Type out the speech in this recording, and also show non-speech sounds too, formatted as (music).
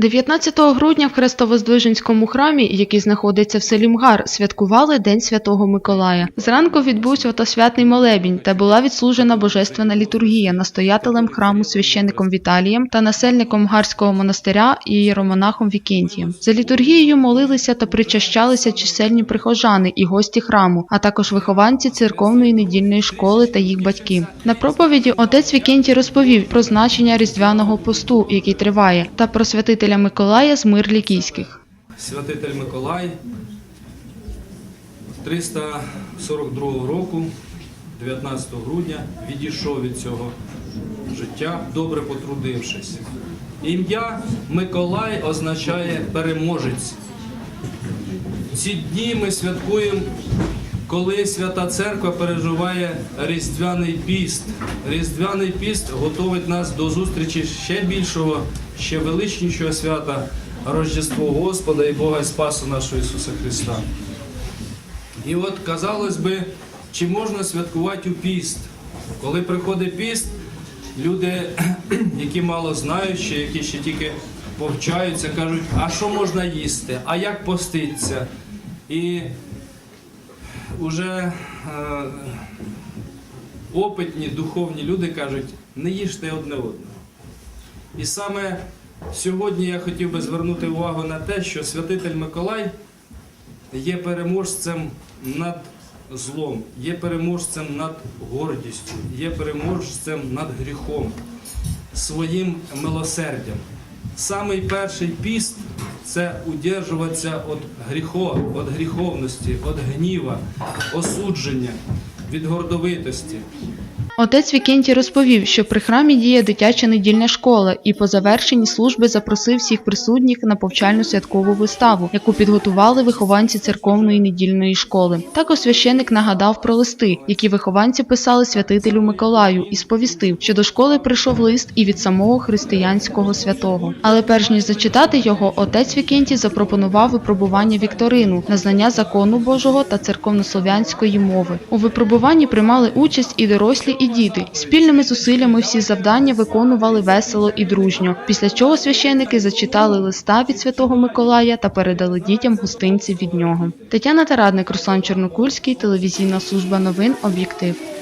19 грудня в Хрестовоздвиженському храмі, який знаходиться в селі Мгар, святкували День Святого Миколая. Зранку відбувся отосвятний молебінь та була відслужена божественна літургія настоятелем храму священником Віталієм та насельником Мгарського монастиря і єромонахом Вікентієм. За літургією молилися та причащалися чисельні прихожани і гості храму, а також вихованці церковної недільної школи та їх батьки. На проповіді отець Вікентій розповів про значення різдвяного посту, який триває, та про святителя Миколая з мир лікійських. Святитель Миколай 342 року, 19 грудня, відійшов від цього життя, добре потрудившись. Ім'я Миколай означає переможець. Ці дні ми святкуємо, коли Свята Церква переживає Різдвяний піст. Різдвяний піст готовить нас до зустрічі ще більшого, ще величнішого свята Рождество Господа і Бога і Спасу нашого Ісуса Христа. І от, казалось би, чи можна святкувати у піст? Коли приходить піст, люди, (clears throat) які мало знають, ще, які ще тільки повчаються, кажуть, а що можна їсти, а як поститься? І вже е, опитні духовні люди кажуть, не їжте одне одного. І саме сьогодні я хотів би звернути увагу на те, що святитель Миколай є переможцем над злом, є переможцем над гордістю, є переможцем над гріхом, своїм милосердям. Самий перший піст це удержуватися від гріхо, від гріховності, від гніва, осудження, від гордовитості. Отець Вікентій розповів, що при храмі діє дитяча недільна школа, і по завершенні служби запросив всіх присутніх на повчальну святкову виставу, яку підготували вихованці церковної недільної школи. Також священик нагадав про листи, які вихованці писали святителю Миколаю, і сповістив, що до школи прийшов лист і від самого християнського святого. Але перш ніж зачитати його, отець Вікентій запропонував випробування вікторину на знання закону Божого та церковнослов'янської мови. У випробуванні приймали участь і дорослі, і діти. Спільними зусиллями всі завдання виконували весело і дружньо. Після чого священники зачитали листа від святого Миколая та передали дітям гостинці від нього. Тетяна Тарадник, Руслан Чорнокульський, телевізійна служба новин Об'єктив.